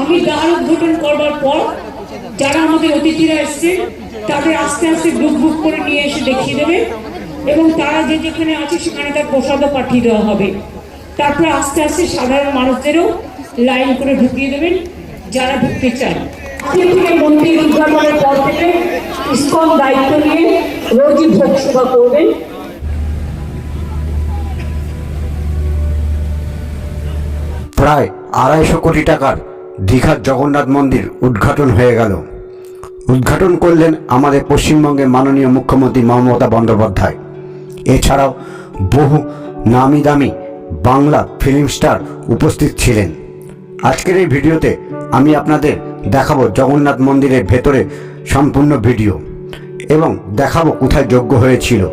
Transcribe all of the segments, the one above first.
আমি দ্বার উদ্ঘাটন করবার পর যারা আমাদের অতিথিরা এসছে তাদের আস্তে আস্তে গ্রুপ গ্রুপ করে নিয়ে এসে দেখিয়ে দেবে এবং তারা যে যেখানে আছে সেখানে তার প্রসাদও পাঠিয়ে দেওয়া হবে। তারপরে আস্তে আস্তে সাধারণ মানুষদেরও লাইন করে ঢুকিয়ে দেবেন যারা ঢুকতে চান আজকে থেকে মন্দির উদ্ঘাটনের পর থেকে ইস্কন দায়িত্ব নিয়ে রোজই ভোগ সেবা করবেন। প্রায় আড়াইশো কোটি টাকার দীঘার জগন্নাথ মন্দির উদ্ঘাটন হয়ে গেল। উদ্ঘাটন করলেন আমাদের পশ্চিমবঙ্গের মাননীয় মুখ্যমন্ত্রী মমতা বন্দ্যোপাধ্যায়। এছাড়াও বহু নামি দামি বাংলা ফিল্ম স্টার উপস্থিত ছিলেন। আজকের এই ভিডিওতে আমি আপনাদের দেখাবো জগন্নাথ মন্দিরের ভেতরে সম্পূর্ণ ভিডিও এবং দেখাবো কোথায় যোগ্য হয়েছিল।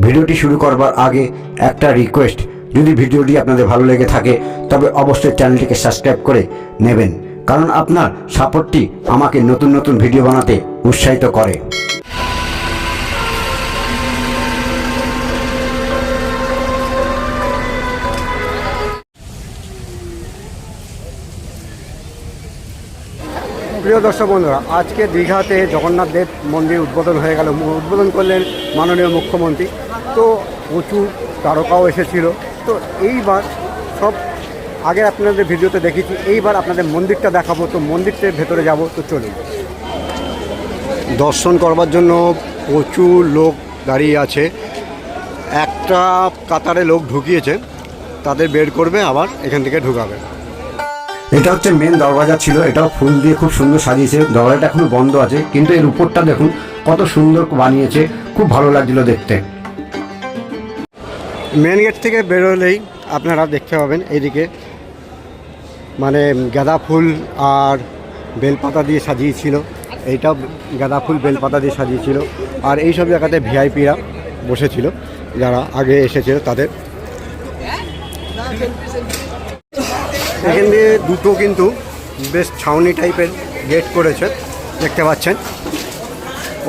ভিডিওটি শুরু করবার আগে একটা রিকোয়েস্ট যদি ভিডিওটি আপনাদের ভালো লেগে থাকে, তবে অবশ্যই চ্যানেলটিকে সাবস্ক্রাইব করে নেবেন, কারণ আপনার সাপোর্টটি আমাকে নতুন নতুন ভিডিও বানাতে উৎসাহিত করে। প্রিয় দর্শক বন্ধুরা, আজকে দীঘাতে জগন্নাথ দেব মন্দির উদ্বোধন হয়ে গেল। উদ্বোধন করলেন মাননীয় মুখ্যমন্ত্রী। তো প্রচুর তারকাও এসেছিল। তো এইবার সব আগে আপনাদের ভিডিওতে দেখেছি এইবার আপনাদের মন্দিরটা দেখাবো তো মন্দিরটার ভেতরে যাব তো চলুন। দর্শন করবার জন্য প্রচুর লোক দাঁড়িয়ে আছে। একটা কাতারে লোক ঢুকিয়েছে তাদের বের করবে আবার এখান থেকে ঢুকাবে। এটা হচ্ছে মেন দরওয়াজা ছিল এটাও ফুল দিয়ে খুব সুন্দর সাজিয়েছে। দরওয়াজাটা এখনও বন্ধ আছে কিন্তু এর উপরটা দেখুন কত সুন্দর বানিয়েছে খুব ভালো লাগছিল দেখতে। মেন গেট থেকে বেরোলেই আপনারা দেখতে পাবেন এইদিকে। মানে গাঁদা ফুল আর বেলপাতা দিয়ে সাজিয়েছিল। এইটাও গাঁদা ফুল, বেলপাতা দিয়ে সাজিয়েছিল। আর এই সব জায়গাতে ভিআইপিরা বসেছিল, যারা আগে এসেছিল তাদের। এখান দিয়ে দুটো কিন্তু বেশ ছাউনি টাইপের গেট করেছে, দেখতে পাচ্ছেন।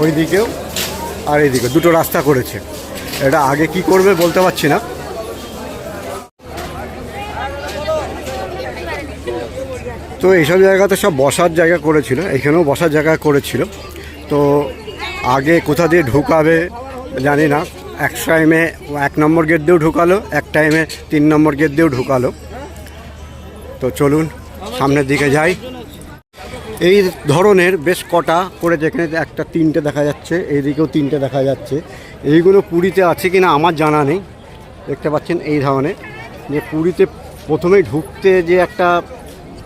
ওই দিকেও আর এইদিকে দুটো রাস্তা করেছে। এটা আগে কি করবে বলতে পারছি না। তো এইসব জায়গাতে সব বসার জায়গা করেছিল, এখানেও বসার জায়গা করেছিল। তো আগে কোথা দিয়ে ঢুকাবে জানি না, এক টাইমে এক নম্বর গেট দিয়েও ঢুকালো, এক টাইমে তিন নম্বর গেট দিয়েও ঢুকালো। তো চলুন, সামনের দিকে যাই। এই ধরনের বেশ কটা করে যেখানে একটা তিনটে দেখা যাচ্ছে, এইদিকেও তিনটে দেখা যাচ্ছে। এইগুলো পুরীতে আছে কিনা আমার জানা নেই। দেখতে পাচ্ছেন এই ধরনের। যে পুরীতে প্রথমেই ঢুকতে যে একটা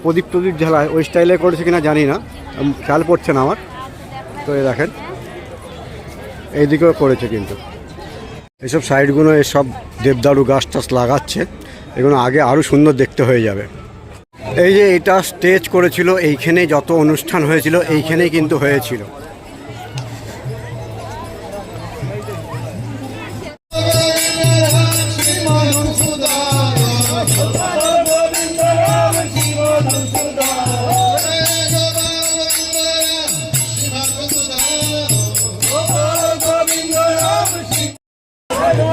প্রদীপ প্রদীপ ঝালায় ওই স্টাইলে করেছে কিনা জানি না। খেয়াল পড়ছে না আমার। তো এই দেখেন, এইদিকেও করেছে কিন্তু। এইসব সাইডগুলো এসব দেবদারু গাছ টাছ লাগাচ্ছে। এগুলো আগে আরও সুন্দর দেখতে হয়ে যাবে। এই যে এটা স্টেজ করেছিল এইখানে যত অনুষ্ঠান হয়েছিল, এইখানেই কিন্তু হয়েছিল।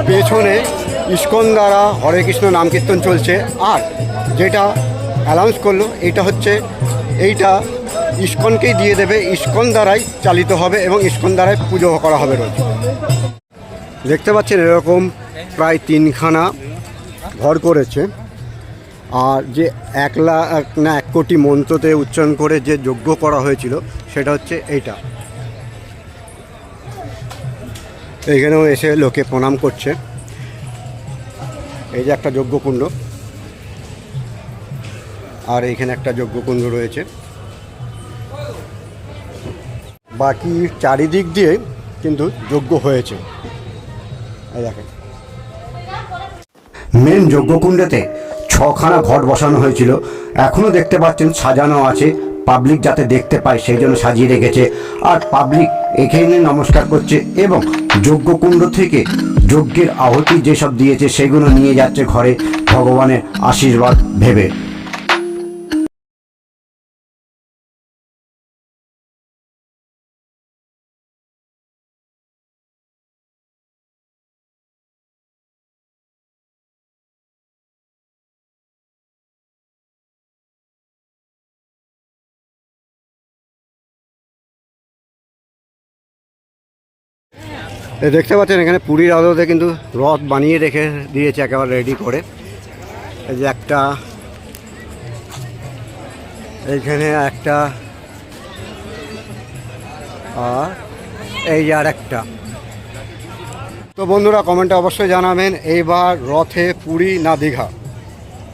পেছনে ইস্কন দ্বারা হরে কৃষ্ণ নাম কীর্তন চলছে। আর যেটা অ্যানাউন্স করল এইটা হচ্ছে এইটা ইস্কনকেই দিয়ে দেবে, ইস্কন দ্বারাই চালিত হবে এবং ইস্কন দ্বারাই পুজো করা হবে রোজ। দেখতে পাচ্ছেন এরকম প্রায় তিনখানা ঘর করেছে। আর যে এক লাখ না, এক কোটি মন্ত্রতে উচ্চারণ করে যে যজ্ঞ করা হয়েছিল, সেটা হচ্ছে এইটা। এইখানেও এসে লোকে প্রণাম করছে। এই যে একটা যজ্ঞকুণ্ড। আর এখানে একটা যজ্ঞকুণ্ড রয়েছে। বাকি চারিদিক দিয়ে কিন্তু যজ্ঞ হয়েছে। দেখেন। মেন যজ্ঞকুণ্ডেতে ছখানা ঘট বসানো হয়েছিল। এখনও দেখতে পাচ্ছেন সাজানো আছে। পাবলিক যাতে দেখতে পায় সেই জন্য সাজিয়ে রেখেছে। আর পাবলিক এখানে নমস্কার করছে এবং যজ্ঞকুণ্ড থেকে যজ্ঞের আহুতি যেসব দিয়েছে সেগুলো নিয়ে যাচ্ছে ঘরে। ভগবানের আশীর্বাদ ভেবে। দেখতে পাচ্ছেন এখানে পুরীর আলোতে কিন্তু রথ বানিয়ে রেখে দিয়েছে একেবারে রেডি করে। এই যে একটা, এইখানে একটা, আর এই যে আর একটা তো বন্ধুরা কমেন্টে অবশ্যই জানাবেন, এইবার রথে পুরী না দীঘা?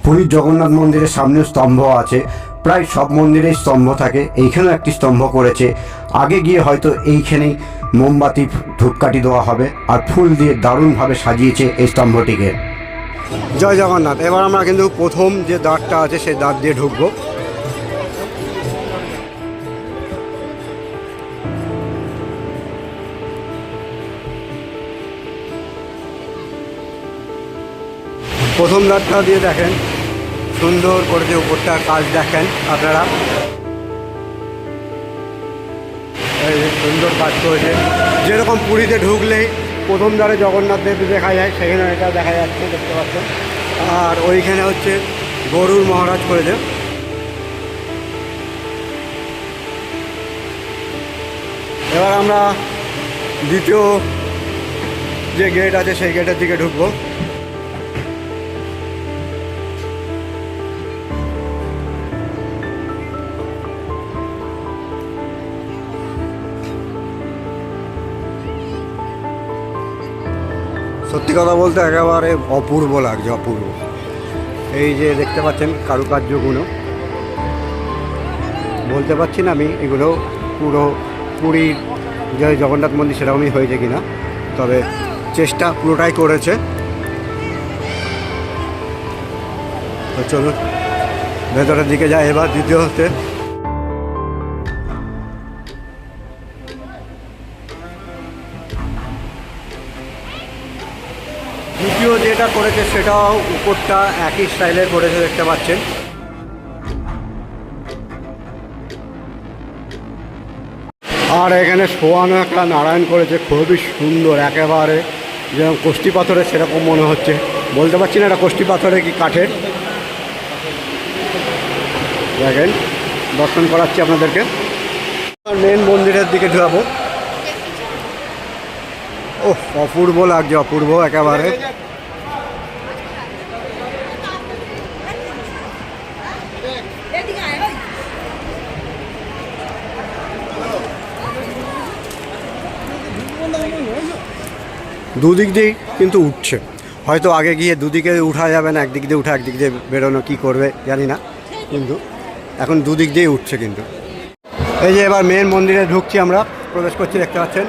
পুরীর জগন্নাথ মন্দিরের সামনে স্তম্ভ আছে। প্রায় সব মন্দিরেই স্তম্ভ থাকে। এইখানেও একটি স্তম্ভ করেছে। আগে গিয়ে হয়তো এইখানেই মোমবাতি, ধূপকাঠি দেওয়া হবে আর ফুল দিয়ে দারুণভাবে সাজিয়েছে এই স্তম্ভটিকে। জয় জগন্নাথ। এবার আমরা কিন্তু প্রথম যে দাঁতটা আছে, সেই দাঁত দিয়ে ঢুকবো। প্রথম দাঁতটা দিয়ে দেখেন, সুন্দর করে যে উপরটার কাজ দেখেন আপনারা। সুন্দর কাজ করেছে। যেরকম পুরীতে ঢুকলেই প্রথম দ্বারে জগন্নাথ দেব দেখা যায়, সেখানে এটা দেখা যাচ্ছে, দেখতে পাচ্ছেন আর ওইখানে হচ্ছে গরুর মহারাজ করেছে। এবার আমরা দ্বিতীয় যে গেট আছে, সেই গেটের দিকে ঢুকবো। সত্যি কথা বলতে একেবারে অপূর্ব লাগছে, অপূর্ব। এই যে দেখতে পাচ্ছেন কারুকার্যগুলো বলতে পারছি না আমি, এগুলো পুরো পুরীর যে জগন্নাথ মন্দির সেরকমই হয়েছে কিনা, তবে চেষ্টা পুরোটাই করেছে। তো চলুন, ভেতরের দিকে যাই এবার, দ্বিতীয় হচ্ছে করেছে সেটাও উপরটা একই স্টাইলের করেছে দেখতে পাচ্ছেন। আর এখানে শোয়ানো একটা নারায়ণ করেছে, খুবই সুন্দর, একেবারে যেরকম কষ্টি পাথরের সেরকম মনে হচ্ছে। বলতে পারছি না এটা কষ্টি পাথরে কি কাঠের। দেখেন, দর্শন করাচ্ছি আপনাদেরকে। মেন মন্দিরের দিকে যাব ও অপূর্ব লাগছে, অপূর্ব, একেবারে। দুদিক দিয়েই কিন্তু উঠছে। হয়তো আগে গিয়ে দুদিকে উঠা যাবে না, একদিক দিয়ে উঠা, একদিক দিয়ে বেরোনো, কী করবে জানি না। কিন্তু এখন দুদিক দিয়েই উঠছে কিন্তু। এই যে এবার মেন মন্দিরে ঢুকছি আমরা, প্রবেশ করছি, দেখতে পাচ্ছেন?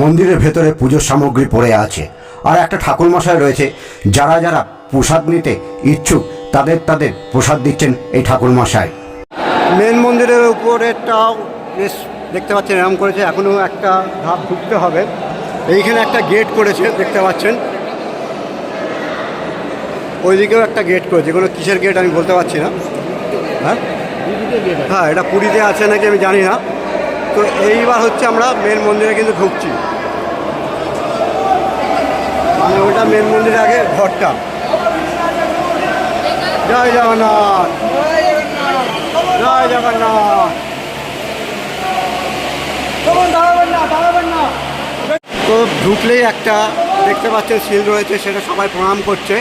মন্দিরের ভেতরে পুজোর সামগ্রী পড়ে আছে। আর একটা ঠাকুরমশাই রয়েছে, যারা যারা প্রসাদ নিতে ইচ্ছুক, তাদের তাদের প্রসাদ দিচ্ছেন এই ঠাকুরমশাই। মেন মন্দিরের উপরেরটাও বেশ দেখতে পাচ্ছেন, এরম করেছে, এখনও একটা ধাপ ঢুকতে হবে। এইখানে একটা গেট করেছে, দেখতে পাচ্ছেন। ওইদিকেও একটা গেট করেছে, কোনো কিসের গেট আমি বলতে পারছি না। হ্যাঁ? হ্যাঁ এটা পুরীতে আছে নাকি আমি জানি না। তো এইবার হচ্ছে আমরা মেন মন্দিরে কিন্তু ঢুকছি। মানে ওইটা মেন মন্দিরের আগে ঘরটা। জয় জগন্নাথ। জয় জগন্নাথ। তো ঢুকলেই একটা দেখতে পাচ্ছেন সিল রয়েছে, সেটা সবাই প্রণাম করছে।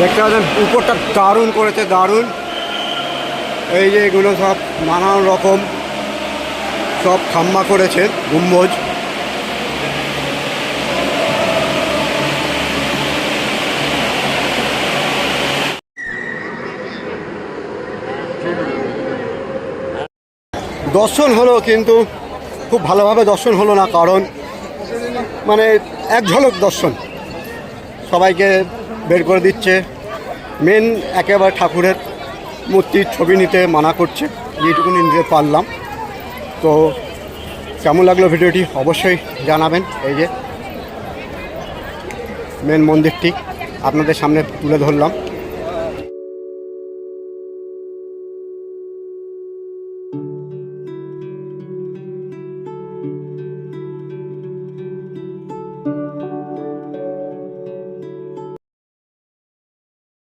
দেখতে পাচ্ছেন, উপরটা দারুণ করেছে, দারুণ। এই যে এগুলো সব নানান রকম, সব খাম্মা করেছে, গুম্বজ। দর্শন হলো কিন্তু খুব ভালোভাবে দর্শন হলো না, কারণ মানে এক ঝলক দর্শন। সবাইকে বের করে দিচ্ছে। মেন একেবারে ঠাকুরের মূর্তির ছবি নিতে মানা করছে। যেটুকু নিতে পারলাম। তো কেমন লাগল ভিডিওটি অবশ্যই জানাবেন। এই যে মেন মন্দিরটি আপনাদের সামনে তুলে ধরলাম।